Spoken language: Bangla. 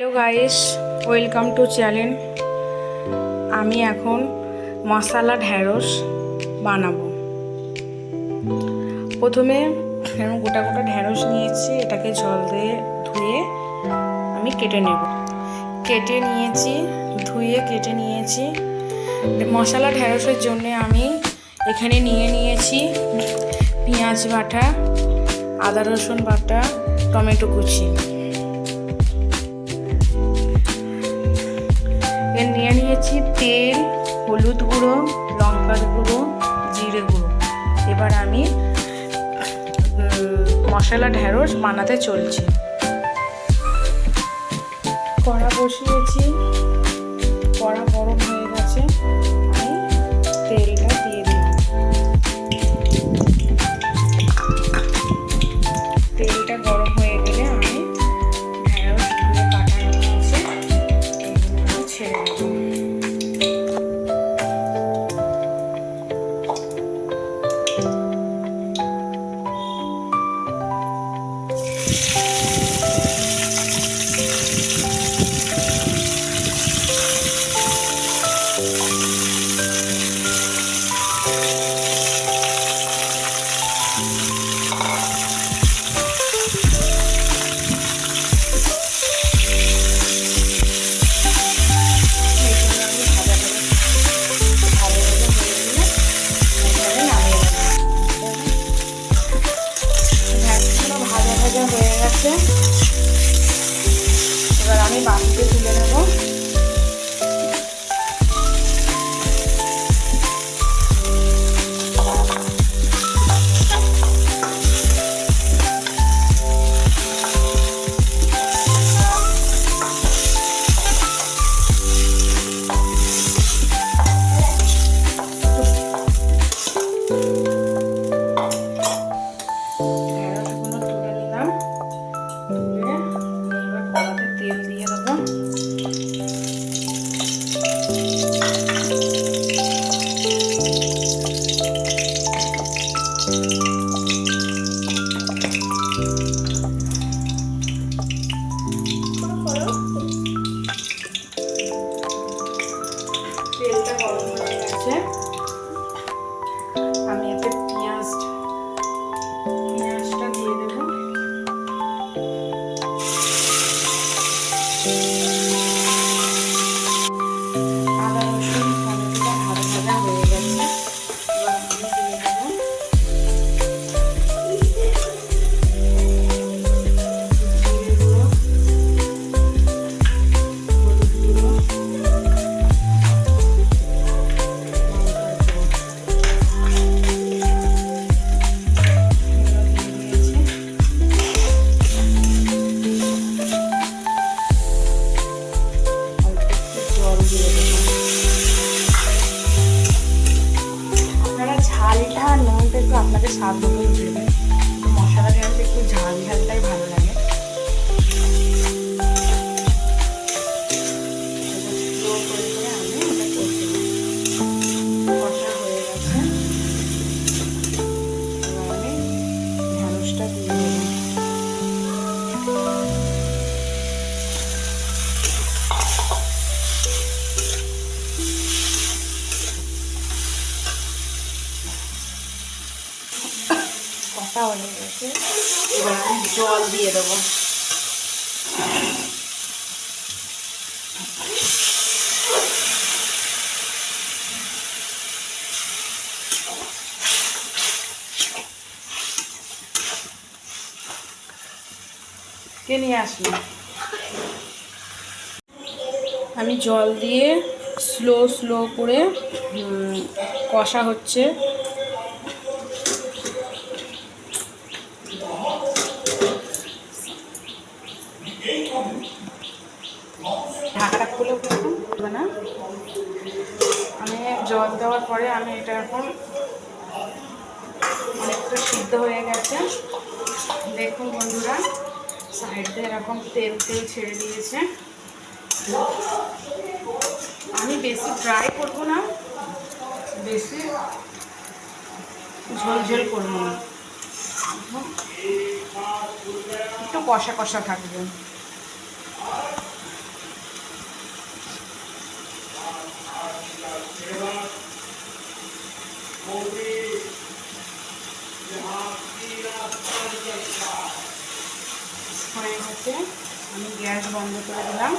Hello guys welcome to channel আমি এখন মশালা ঢ্যাঁড়স বানাবো। প্রথমে গোটা গোটা ঢ্যাঁড়স নিয়েছি, এটাকে জল দিয়ে ধুয়ে আমি কেটে নেব। কেটে নিয়েছি, ধুয়ে কেটে নিয়েছি। মশলা ঢ্যাঁড়সের জন্য আমি এখানে নিয়ে নিয়েছি পেঁয়াজ বাটা, আদা রসুন বাটা, টমেটো কুচি। তেল, হলুদ গুঁড়ো, লঙ্কার গুঁড়ো, জিরে গুঁড়ো। এবার আমি মশলা ঢ্যাঁড়স বানাতে চলছি। কড়া বসিয়েছি। কড়া গরম এবার আমি বাটিতে তুলে নেব। গেছে আমি এতে পেঁয়াজ পেঁয়াজটা দিয়ে দেবো। দিয়ে ঝালটা নুনটা একটু আপনাদের স্বাদ মতন দেবেন। মশলাটা একটু ঝাল এবার আমি জল দিয়ে দেবো। কে নিয়ে আসলো? আমি জল দিয়ে স্লো স্লো করে কষা হচ্ছে। ঢাকাটা খুলে উঠবে না? আমি জল দেওয়ার পরে আমি এটা এখন অনেকটা সিদ্ধ হয়ে গেছে। দেখুন বন্ধুরা, সাইড এরকম তেল তেল ছেড়ে দিয়েছে। আমি বেশি ড্রাই করব না, বেশি ঝোল ঝোল করব না। একটু কষা কষা থাকবে। হয়ে গেছে আমি গ্যাস বন্ধ করে দিলাম।